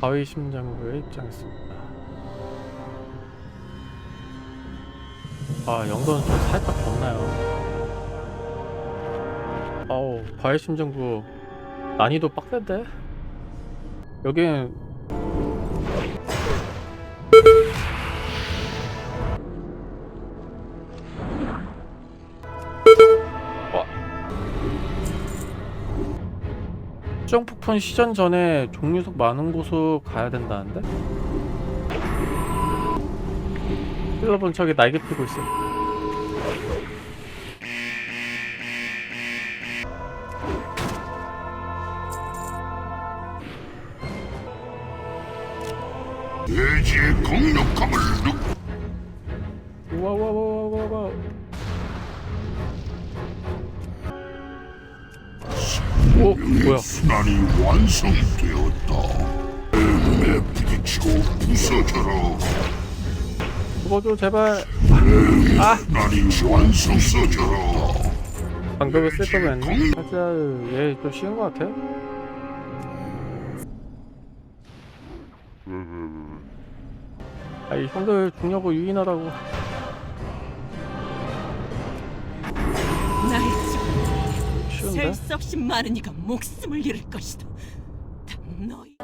바위 심장부에 입장했습니다. 아, 영도는 좀 살짝 덥나요? 어우, 바위 심장부 난이도 빡센데? 여긴 수정 폭풍 시전 전에 종류석 많은 곳으로 가야 된다는데? 여러분 저기 날개 피고 있어. 돼지의 강력함을 느 우와우와우와우와. 오 뭐야? 순환이 완성되었다. 내 눈에 부딪히고 부서져라. 죽어줘 제발. 순환이 완성되었다. 방벽을 쓸 거면 하자. 얘좀 쉬운 거 같아. 아이 형들 죽냐고 유인하라고. 없이 많으니까 목숨을 잃을 것이다. 다 너희